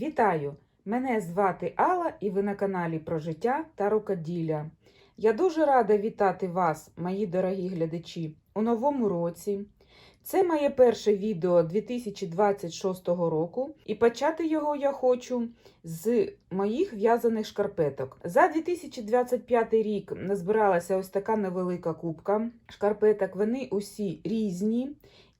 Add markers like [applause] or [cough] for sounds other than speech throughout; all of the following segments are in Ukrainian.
Вітаю! Мене звати Алла і ви на каналі про життя та рукоділля. Я дуже рада вітати вас, мої дорогі глядачі, у новому році. Це моє перше відео 2026 року, і почати його я хочу з моїх в'язаних шкарпеток. За 2025 рік назбиралася ось така невелика кубка шкарпеток. Вони усі різні.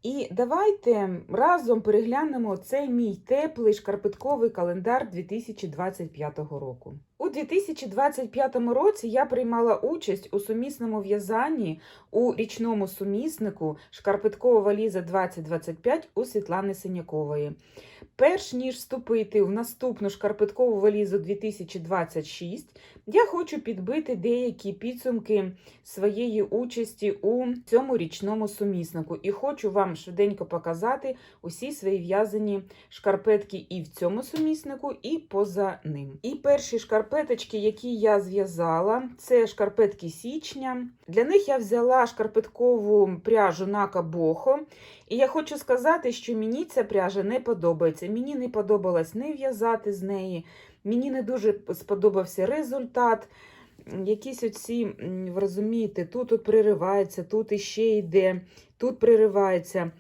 І давайте разом переглянемо цей мій теплий шкарпетковий календар 2025 року. У 2025 році я приймала участь у сумісному в'язанні у річному суміснику шкарпеткова валіза 2025 у Світлани Синякової. Перш ніж вступити в наступну шкарпеткову валізу 2026, я хочу підбити деякі підсумки своєї участі у цьому річному суміснику і хочу вам швиденько показати усі свої в'язані шкарпетки і в цьому суміснику, і поза ним. І перші шкарпеточки, які я зв'язала, це шкарпетки січня. Для них я взяла шкарпеткову пряжу Нака Бохо. І я хочу сказати, що мені ця пряжа не подобається. Мені не подобалось не в'язати з неї. Мені не дуже сподобався результат. Якісь оці, ви розумієте, тут от приривається, тут іще йде, тут приривається.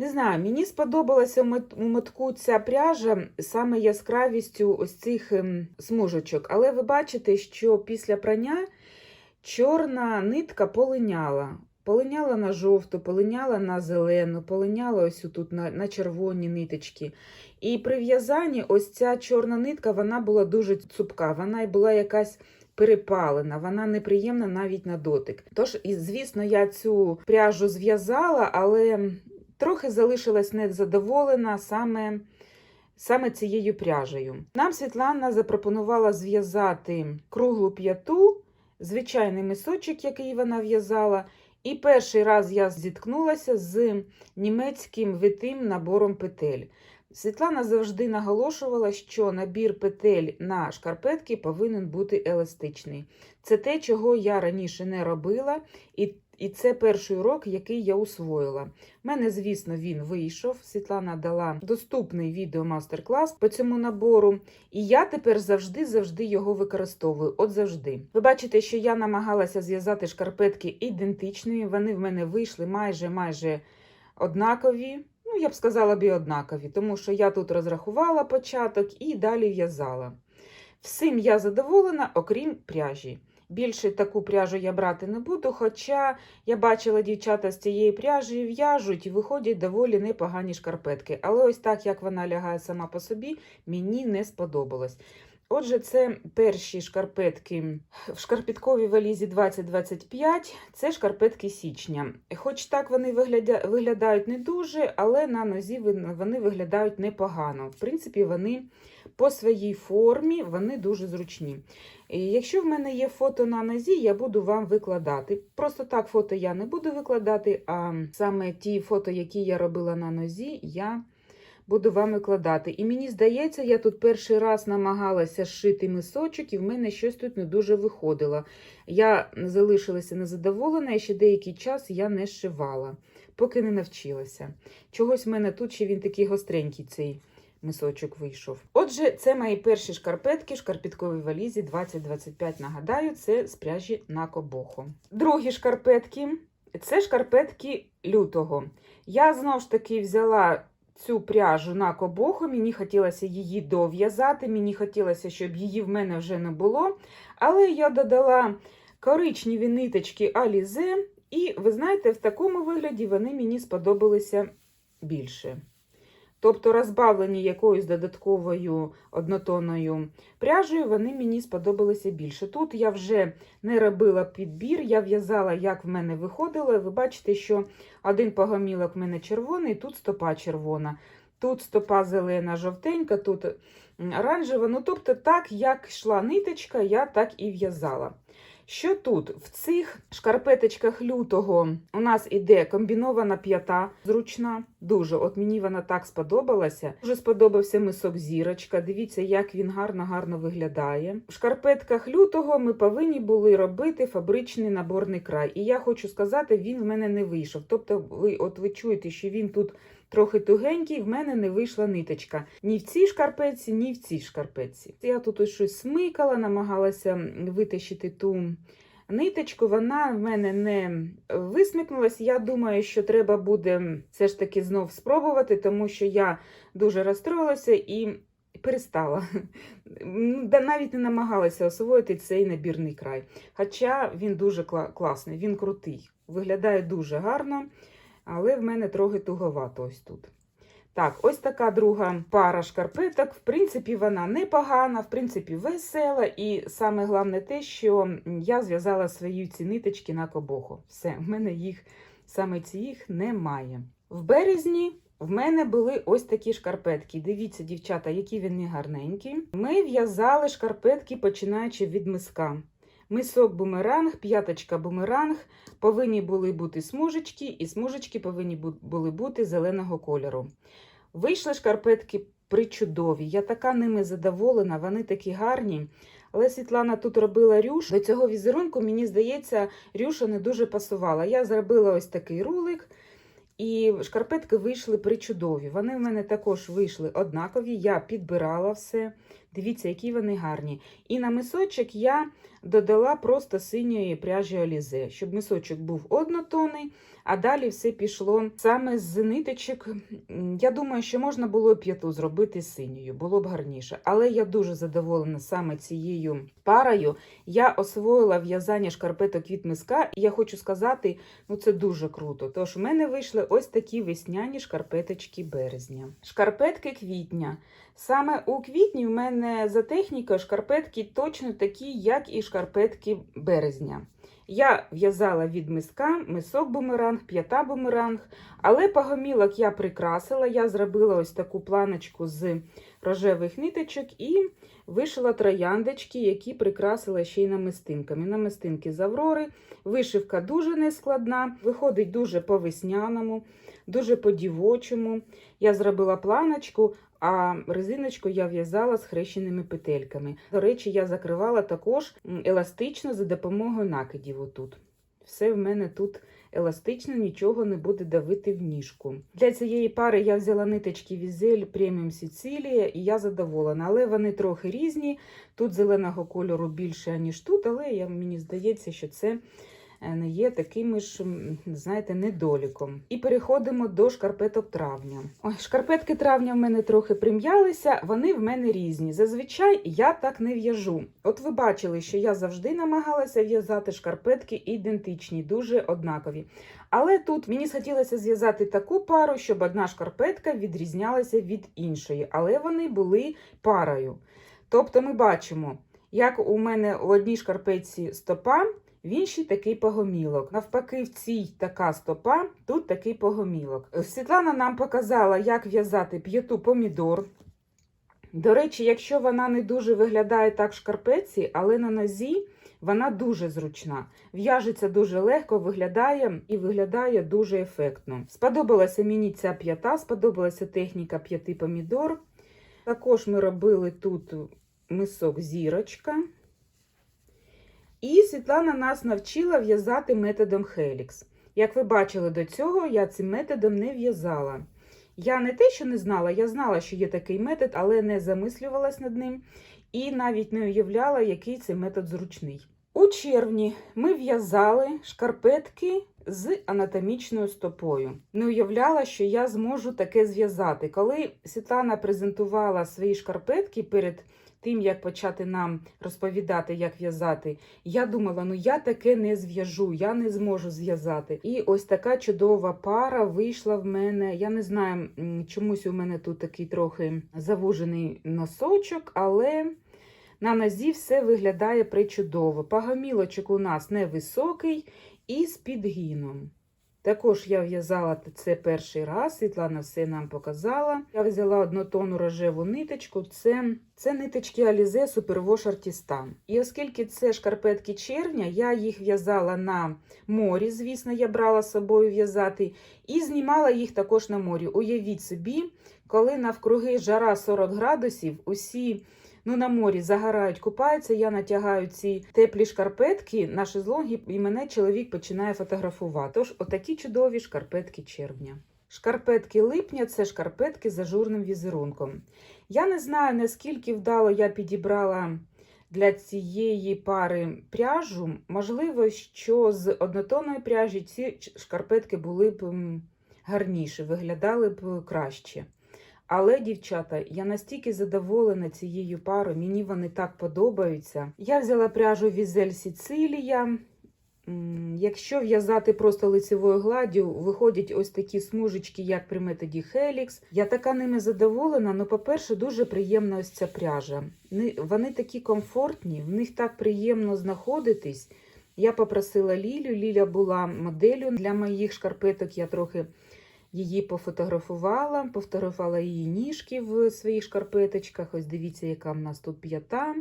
Не знаю, мені сподобалася у мот- у мотку ця пряжа саме яскравістю ось цих ем, смужечок. Але ви бачите, що після прання чорна нитка полиняла. Полиняла на жовту, полиняла на зелену, полиняла ось тут на, на червоні ниточки. І при в'язанні ось ця чорна нитка вона була дуже цупка, вона й була якась перепалена, вона неприємна навіть на дотик. Тож, і, звісно, я цю пряжу зв'язала, але трохи залишилась незадоволена саме, саме цією пряжею. Нам Світлана запропонувала зв'язати круглу п'яту, звичайний мисочок, який вона в'язала. І перший раз я зіткнулася з німецьким витим набором петель. Світлана завжди наголошувала, що набір петель на шкарпетки повинен бути еластичний. Це те, чого я раніше не робила, і, і це перший урок, який я усвоїла. У мене, звісно, він вийшов. Світлана дала доступний відео-мастер-клас по цьому набору, і я тепер завжди-завжди його використовую. От завжди. Ви бачите, що я намагалася зв'язати шкарпетки ідентичними. Вони в мене вийшли майже майже однакові. Ну, я б сказала б і однакові, тому що я тут розрахувала початок і далі в'язала. Всім я задоволена, окрім пряжі. Більше таку пряжу я брати не буду, хоча я бачила дівчата з цієї пряжі в'яжуть і виходять доволі непогані шкарпетки. Але ось так, як вона лягає сама по собі, мені не сподобалось. Отже, це перші шкарпетки в шкарпетковій валізі 2025, це шкарпетки січня. Хоч так вони вигляда... виглядають не дуже, але на нозі вони виглядають непогано. В принципі, вони по своїй формі вони дуже зручні. І Якщо в мене є фото на нозі, я буду вам викладати. Просто так фото я не буду викладати, а саме ті фото, які я робила на нозі, я буду вам викладати. І мені здається, я тут перший раз намагалася зшити мисочок, і в мене щось тут не дуже виходило. Я залишилася незадоволена, і ще деякий час я не зшивала, поки не навчилася. Чогось в мене тут ще він такий гостренький цей мисочок вийшов. Отже, це мої перші шкарпетки шкарпетковій валізі 2025. Нагадаю, це з пряжі на кобохо. Другі шкарпетки це шкарпетки лютого. Я знову ж таки взяла цю пряжу на кобоху, мені хотілося її дов'язати, мені хотілося, щоб її в мене вже не було. Але я додала коричневі ниточки Алізе, і ви знаєте, в такому вигляді вони мені сподобалися більше. Тобто розбавлені якоюсь додатковою однотонною пряжею, вони мені сподобалися більше. Тут я вже не робила підбір, я в'язала, як в мене виходило. Ви бачите, що один погомілок в мене червоний, тут стопа червона, тут стопа зелена, жовтенька, тут оранжева. Ну, тобто, так, як йшла ниточка, я так і в'язала. Що тут? В цих шкарпеточках лютого у нас іде комбінована п'ята зручна. Дуже. От мені вона так сподобалася. Дуже сподобався мисок зірочка. Дивіться, як він гарно-гарно виглядає. В шкарпетках лютого ми повинні були робити фабричний наборний край. І я хочу сказати, він в мене не вийшов. Тобто, ви, от ви чуєте, що він тут трохи тугенький, в мене не вийшла ниточка. Ні в цій шкарпетці, ні в цій шкарпетці. Я тут ось щось смикала, намагалася витащити ту ниточку, вона в мене не висмикнулась. Я думаю, що треба буде все ж таки знов спробувати, тому що я дуже розстроїлася і перестала. Ну, Навіть не намагалася освоїти цей набірний край. Хоча він дуже кла- класний, він крутий. Виглядає дуже гарно, але в мене трохи туговато ось тут. Так, ось така друга пара шкарпеток. В принципі, вона непогана, в принципі, весела. І саме головне те, що я зв'язала свої ці ниточки на кобоху. Все, в мене їх саме цих немає. В березні в мене були ось такі шкарпетки. Дивіться, дівчата, які вони гарненькі. Ми в'язали шкарпетки, починаючи від миска. Мисок бумеранг, п'яточка бумеранг, повинні були бути смужечки, і смужечки повинні були бути зеленого кольору. Вийшли шкарпетки причудові. Я така ними задоволена, вони такі гарні. Але Світлана тут робила рюш. До цього візерунку, мені здається, рюша не дуже пасувала. Я зробила ось такий рулик, і шкарпетки вийшли причудові. Вони в мене також вийшли однакові. Я підбирала все. Дивіться, які вони гарні. І на мисочок я додала просто синьої пряжі Алізе, щоб мисочок був однотонний, а далі все пішло саме з ниточок. Я думаю, що можна було п'яту зробити синьою, було б гарніше. Але я дуже задоволена саме цією парою. Я освоїла в'язання шкарпеток від миска, і я хочу сказати, ну це дуже круто. Тож в мене вийшли ось такі весняні шкарпеточки березня. Шкарпетки квітня. Саме у квітні в мене за технікою шкарпетки точно такі, як і шкарпетки березня. Я в'язала від миска, мисок бумеранг, п'ята бумеранг, але погомілок я прикрасила. Я зробила ось таку планочку з рожевих ниточок і вишила трояндочки, які прикрасила ще й намистинками. Намистинки з Аврори. Вишивка дуже нескладна, виходить дуже по-весняному, дуже по-дівочому. Я зробила планочку, а резиночку я в'язала з хрещеними петельками. До речі, я закривала також еластично за допомогою накидів отут. Все в мене тут еластично, нічого не буде давити в ніжку. Для цієї пари я взяла ниточки Візель Преміум Сицилія, і я задоволена, але вони трохи різні. Тут зеленого кольору більше, ніж тут, але я, мені здається, що це не є таким ж, знаєте, недоліком. І переходимо до шкарпеток травня. Ой, шкарпетки травня в мене трохи прим'ялися, вони в мене різні. Зазвичай я так не в'яжу. От ви бачили, що я завжди намагалася в'язати шкарпетки ідентичні, дуже однакові. Але тут мені схотілося зв'язати таку пару, щоб одна шкарпетка відрізнялася від іншої, але вони були парою. Тобто ми бачимо, як у мене у одній шкарпетці стопа, в іншій такий погомілок. Навпаки, в цій така стопа, тут такий погомілок. Світлана нам показала, як в'язати п'яту помідор. До речі, якщо вона не дуже виглядає так в шкарпетці, але на нозі вона дуже зручна. В'яжеться дуже легко, виглядає і виглядає дуже ефектно. Сподобалася мені ця п'ята, сподобалася техніка п'яти помідор. Також ми робили тут мисок зірочка. І Світлана нас навчила в'язати методом Helix. Як ви бачили до цього, я цим методом не в'язала. Я не те, що не знала, я знала, що є такий метод, але не замислювалась над ним і навіть не уявляла, який цей метод зручний. У червні ми в'язали шкарпетки з анатомічною стопою. Не уявляла, що я зможу таке зв'язати. Коли Світлана презентувала свої шкарпетки перед тим, як почати нам розповідати, як в'язати, я думала, ну я таке не зв'яжу, я не зможу зв'язати. І ось така чудова пара вийшла в мене. Я не знаю, чомусь у мене тут такий трохи завужений носочок, але. На нозі все виглядає причудово. Пагомілочок у нас невисокий і з підгіном. Також я в'язала це перший раз, Світлана все нам показала. Я взяла однотонну рожеву ниточку, це, це ниточки Alize Superwash Artistan. І оскільки це шкарпетки червня, я їх в'язала на морі, звісно, я брала з собою в'язати, і знімала їх також на морі. Уявіть собі, коли навкруги жара 40 градусів, усі ну, на морі загорають, купаються, я натягаю ці теплі шкарпетки на шезлонги, і мене чоловік починає фотографувати. Тож, отакі чудові шкарпетки червня. Шкарпетки липня це шкарпетки з ажурним візерунком. Я не знаю, наскільки вдало я підібрала для цієї пари пряжу. Можливо, що з однотонної пряжі ці шкарпетки були б гарніші, виглядали б краще. Але, дівчата, я настільки задоволена цією парою, мені вони так подобаються. Я взяла пряжу Візель Сіцилія. Якщо в'язати просто лицевою гладдю, виходять ось такі смужечки, як при методі Helix. Я така ними задоволена. Ну, по-перше, дуже приємна ось ця пряжа. Вони такі комфортні, в них так приємно знаходитись. Я попросила Лілю. Ліля була моделлю для моїх шкарпеток. Я трохи її пофотографувала, пофотографувала її ніжки в своїх шкарпеточках. Ось дивіться, яка в нас тут п'ята.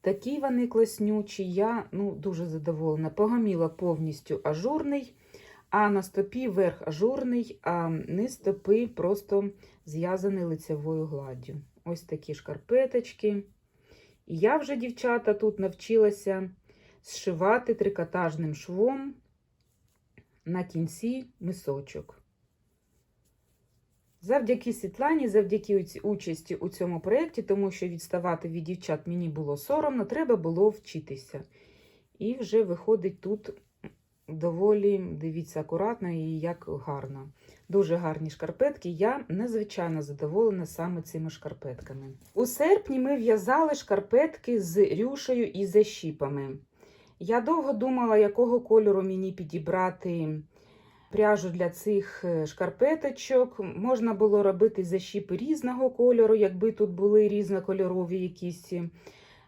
Такі вони класнючі, я ну, дуже задоволена. Погоміла повністю ажурний, а на стопі верх ажурний, а низ стопи просто зв'язаний лицевою гладдю. Ось такі шкарпеточки. І я вже, дівчата, тут навчилася зшивати трикотажним швом на кінці мисочок. Завдяки Світлані, завдяки участі у цьому проєкті, тому що відставати від дівчат мені було соромно, треба було вчитися. І вже виходить тут доволі, дивіться, акуратно і як гарно. Дуже гарні шкарпетки. Я надзвичайно задоволена саме цими шкарпетками. У серпні ми в'язали шкарпетки з рюшею і защіпами. Я довго думала, якого кольору мені підібрати пряжу для цих е, шкарпеточок. Можна було робити защіпи різного кольору, якби тут були різнокольорові якісь е,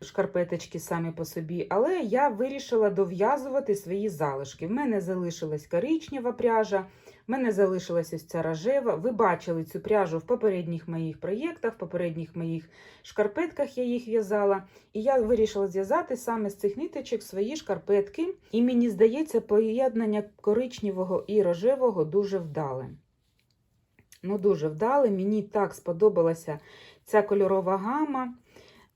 шкарпеточки самі по собі. Але я вирішила дов'язувати свої залишки. В мене залишилась коричнева пряжа, в мене залишилась ось ця рожева. Ви бачили цю пряжу в попередніх моїх проєктах, в попередніх моїх шкарпетках я їх в'язала. І я вирішила зв'язати саме з цих ниточок свої шкарпетки. І мені здається, поєднання коричневого і рожевого дуже вдале. Ну, дуже вдале. Мені так сподобалася ця кольорова гама.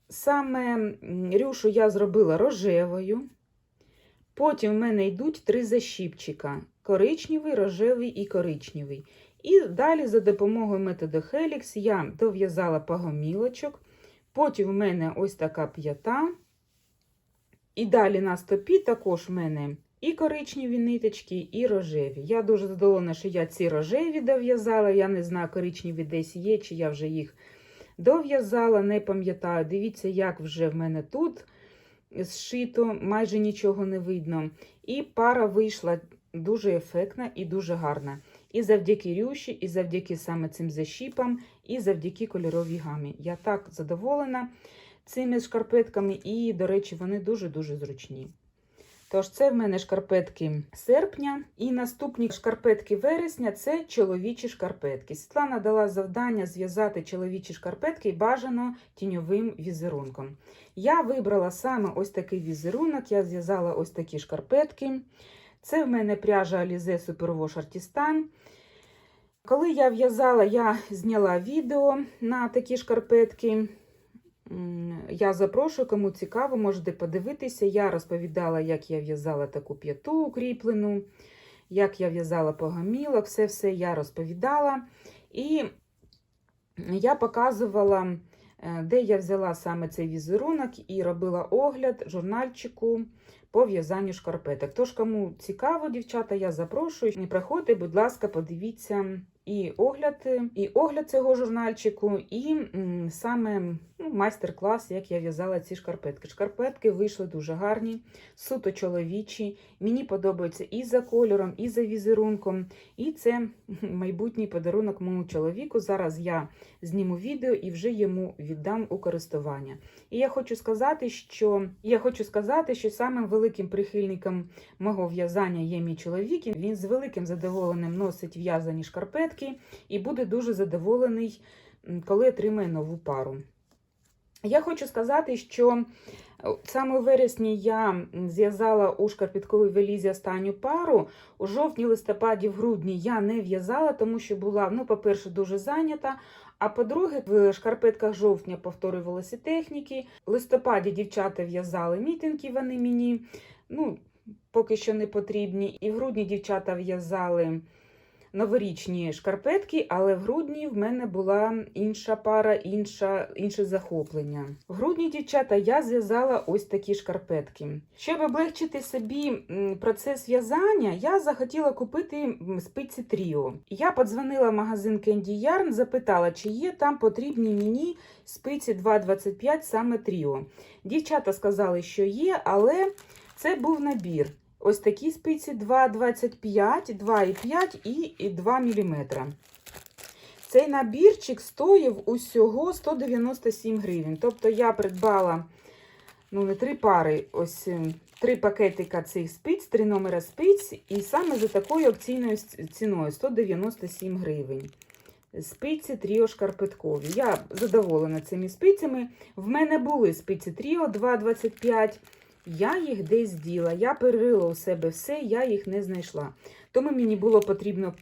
Саме рюшу я зробила рожевою. Потім в мене йдуть три защіпчика: коричневий, рожевий і коричневий. І далі, за допомогою методу Helix, я дов'язала пагомілочок. Потім в мене ось така п'ята. І далі на стопі також в мене і коричневі ниточки, і рожеві. Я дуже задоволена, що я ці рожеві дов'язала. Я не знаю, коричневі десь є, чи я вже їх дов'язала, не пам'ятаю. Дивіться, як вже в мене тут зшито, майже нічого не видно. І пара вийшла дуже ефектна і дуже гарна. І завдяки рюші, і завдяки саме цим защіпам, і завдяки кольоровій гамі. Я так задоволена цими шкарпетками, і, до речі, вони дуже-дуже зручні. Тож, це в мене шкарпетки серпня, і наступні шкарпетки вересня це чоловічі шкарпетки. Світлана дала завдання зв'язати чоловічі шкарпетки і бажано тіньовим візерунком. Я вибрала саме ось такий візерунок, я зв'язала ось такі шкарпетки. Це в мене пряжа Alize Superwash Artistan. Коли я в'язала, я зняла відео на такі шкарпетки. Я запрошую, кому цікаво, можете подивитися. Я розповідала, як я в'язала таку п'яту укріплену, як я в'язала погамілок, все-все я розповідала. І я показувала, е, де я взяла саме цей візерунок і робила огляд журнальчику по в'язанню шкарпеток. Тож, кому цікаво, дівчата, я запрошую. Не приходьте, будь ласка, подивіться і огляд, і огляд цього журнальчику, і м, саме ну, майстер-клас, як я в'язала ці шкарпетки. Шкарпетки вийшли дуже гарні, суто чоловічі. Мені подобаються і за кольором, і за візерунком. І це [laughs] майбутній подарунок моєму чоловіку. Зараз я зніму відео і вже йому віддам у користування. І я хочу сказати, що я хочу сказати, що самим великим прихильником мого в'язання є мій чоловік. Він з великим задоволенням носить в'язані шкарпетки і буде дуже задоволений, коли отримає нову пару. Я хочу сказати, що е, саме у вересні я зв'язала у шкарпетковій велізі останню пару. У жовтні, листопаді, в грудні я не в'язала, тому що була, ну, по-перше, дуже зайнята. А по-друге, в шкарпетках жовтня повторювалися техніки. В листопаді дівчата в'язали мітинги, вони мені ну, поки що не потрібні. І в грудні дівчата в'язали новорічні шкарпетки, але в грудні в мене була інша пара, інша, інше захоплення. В грудні, дівчата, я зв'язала ось такі шкарпетки. Щоб облегчити собі процес в'язання, я захотіла купити спиці Тріо. Я подзвонила в магазин Candy Yarn, запитала, чи є там потрібні мені спиці 2,25 саме Тріо. Дівчата сказали, що є, але це був набір. Ось такі спиці 2,25, 2,5 і і 2 мм. Цей набірчик стоїв усього 197 гривень. Тобто я придбала ну, не три пари, ось е, три пакетика цих спиць, три номера спиць, і саме за такою акційною ціною 197 гривень. Спиці Тріо шкарпеткові. Я задоволена цими спицями. В мене були спиці Тріо 2,25. Я їх десь діла. Я перерила у себе все, я їх не знайшла. Тому мені було потрібно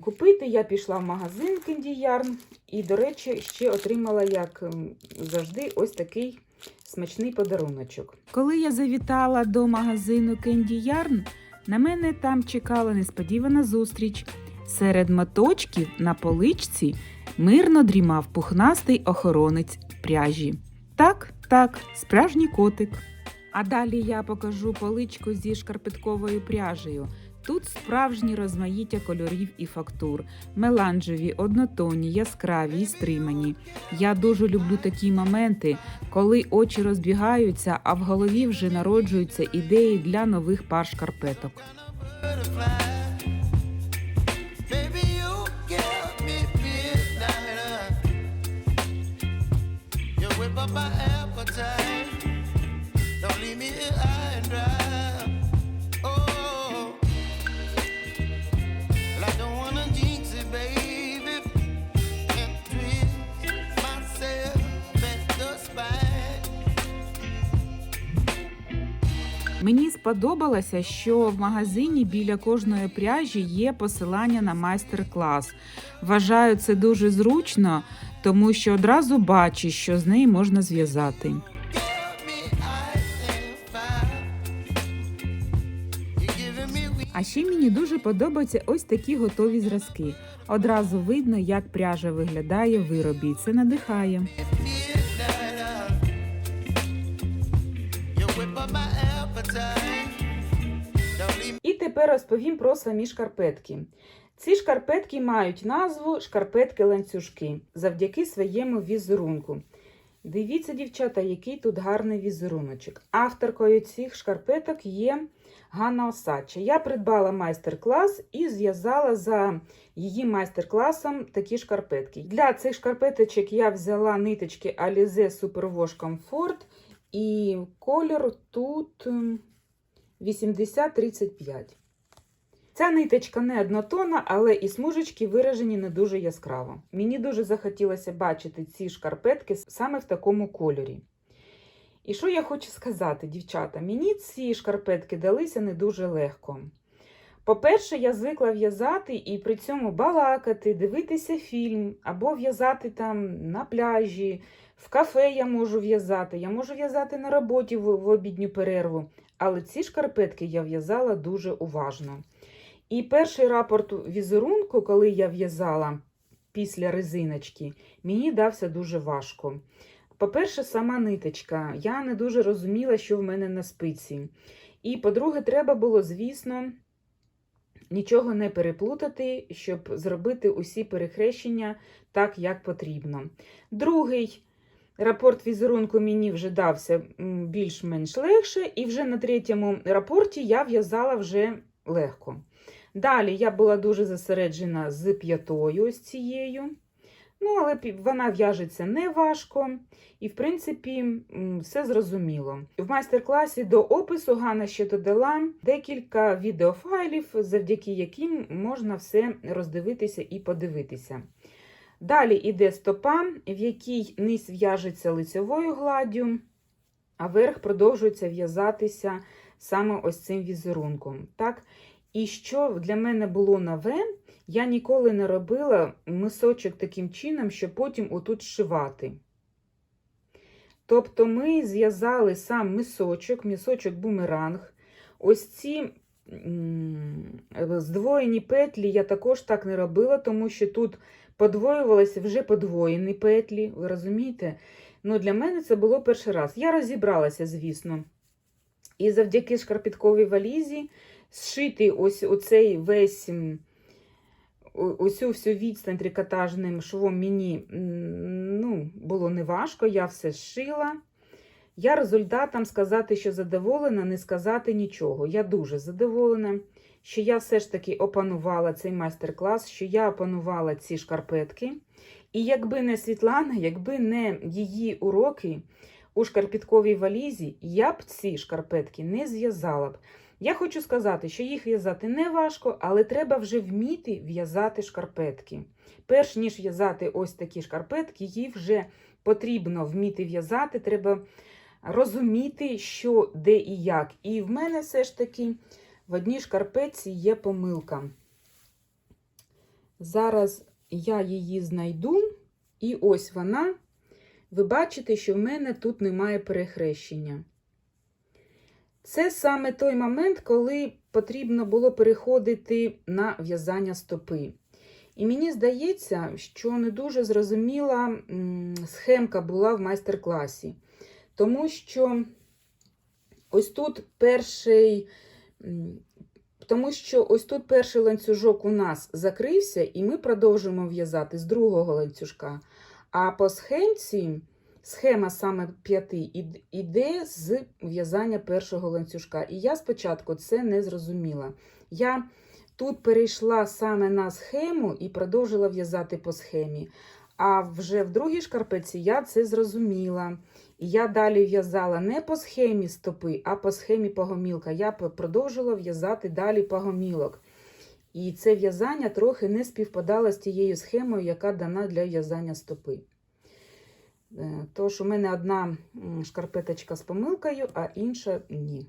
купити. Я пішла в магазин Candy Yarn і, до речі, ще отримала, як завжди, ось такий смачний подаруночок. Коли я завітала до магазину Candy Yarn, на мене там чекала несподівана зустріч. Серед моточків на поличці мирно дрімав пухнастий охоронець пряжі. Так, так, справжній котик. А далі я покажу поличку зі шкарпетковою пряжею. Тут справжні розмаїття кольорів і фактур, меланжеві, однотонні, яскраві і стримані. Я дуже люблю такі моменти, коли очі розбігаються, а в голові вже народжуються ідеї для нових пар шкарпеток. Мені сподобалося, що в магазині біля кожної пряжі є посилання на майстер-клас. Вважаю це дуже зручно, тому що одразу бачиш, що з неї можна зв'язати. А ще мені дуже подобаються ось такі готові зразки. Одразу видно, як пряжа виглядає в виробі. Це надихає. Тепер розповім про самі шкарпетки. Ці шкарпетки мають назву шкарпетки-ланцюжки завдяки своєму візерунку. Дивіться, дівчата, який тут гарний візеруночок. Авторкою цих шкарпеток є Ганна Осадча. Я придбала майстер-клас і зв'язала за її майстер-класом такі шкарпетки. Для цих шкарпеточок я взяла ниточки Alize Superwash Comfort і кольор тут 8035. Ця ниточка не однотонна, але і смужечки виражені не дуже яскраво. Мені дуже захотілося бачити ці шкарпетки саме в такому кольорі. І що я хочу сказати, дівчата, мені ці шкарпетки далися не дуже легко. По-перше, я звикла в'язати і при цьому балакати, дивитися фільм або в'язати там на пляжі, в кафе я можу в'язати, я можу в'язати на роботі в, обідню перерву. Але ці шкарпетки я в'язала дуже уважно. І перший рапорт візерунку, коли я в'язала після резиночки, мені дався дуже важко. По-перше, сама ниточка. Я не дуже розуміла, що в мене на спиці. І, по-друге, треба було, звісно, нічого не переплутати, щоб зробити усі перехрещення так, як потрібно. Другий рапорт візерунку мені вже дався більш-менш легше, і вже на третьому рапорті я в'язала вже легко. Далі я була дуже зосереджена з п'ятою ось цією. Ну, але вона в'яжеться не важко, і, в принципі, все зрозуміло. В майстер-класі до опису Ганна ще додала декілька відеофайлів, завдяки яким можна все роздивитися і подивитися. Далі йде стопа, в якій низ в'яжеться лицевою гладдю, а верх продовжується в'язатися саме ось цим візерунком. Так? І що для мене було нове, я ніколи не робила мисочок таким чином, щоб потім отут зшивати. Тобто ми зв'язали сам мисочок, мисочок бумеранг. Ось ці здвоєні петлі я також так не робила, тому що тут подвоювалися вже подвоєні петлі. Ви розумієте? Ну, для мене це було перший раз. Я розібралася, звісно. І завдяки шкарпетковій валізі зшити ось оцей весь. Оцю всю відстань трикотажним швом мені ну, було неважко, я все зшила. Я результатом сказати, що задоволена, не сказати нічого. Я дуже задоволена, що я все ж таки опанувала цей майстер-клас, що я опанувала ці шкарпетки. І якби не Світлана, якби не її уроки у шкарпетковій валізі, я б ці шкарпетки не зв'язала б. Я хочу сказати, що їх в'язати не важко, але треба вже вміти в'язати шкарпетки. Перш ніж в'язати ось такі шкарпетки, їх вже потрібно вміти в'язати, треба розуміти, що, де і як. І в мене все ж таки в одній шкарпетці є помилка. Зараз я її знайду, і ось вона. Ви бачите, що в мене тут немає перехрещення. Це саме той момент, коли потрібно було переходити на в'язання стопи. І мені здається, що не дуже зрозуміла схемка була в майстер-класі. Тому що ось тут перший. Тому що ось тут перший ланцюжок у нас закрився, і ми продовжуємо в'язати з другого ланцюжка. А по схемці, схема саме п'яти, іде з в'язання першого ланцюжка. І я спочатку це не зрозуміла. Я тут перейшла саме на схему і продовжила в'язати по схемі. А вже в другій шкарпетці я це зрозуміла. Я далі в'язала не по схемі стопи, а по схемі погомілка. Я продовжила в'язати далі погомілок. І це в'язання трохи не співпадало з тією схемою, яка дана для в'язання стопи. Е, Тож у мене одна шкарпеточка з помилкою, а інша ні.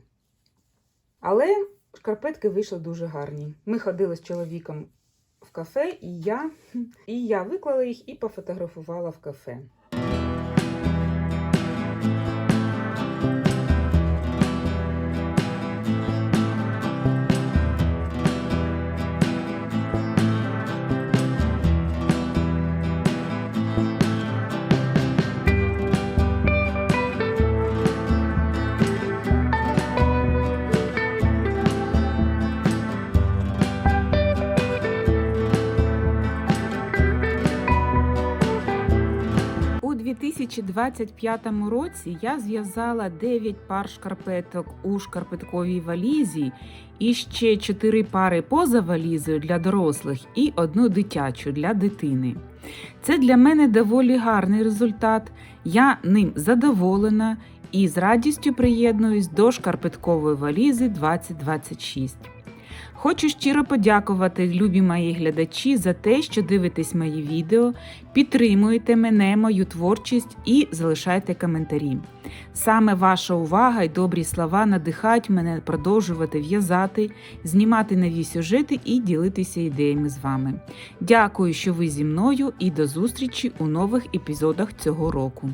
Але шкарпетки вийшли дуже гарні. Ми ходили з чоловіком в кафе, і я, [laughs] і я виклала їх і пофотографувала в кафе. У 2025 році я зв'язала 9 пар шкарпеток у шкарпетковій валізі і ще 4 пари поза валізою для дорослих і одну дитячу для дитини. Це для мене доволі гарний результат. Я ним задоволена і з радістю приєднуюсь до шкарпеткової валізи 2026. Хочу щиро подякувати, любі мої глядачі, за те, що дивитесь мої відео, підтримуєте мене, мою творчість і залишайте коментарі. Саме ваша увага і добрі слова надихають мене продовжувати в'язати, знімати нові сюжети і ділитися ідеями з вами. Дякую, що ви зі мною, і до зустрічі у нових епізодах цього року.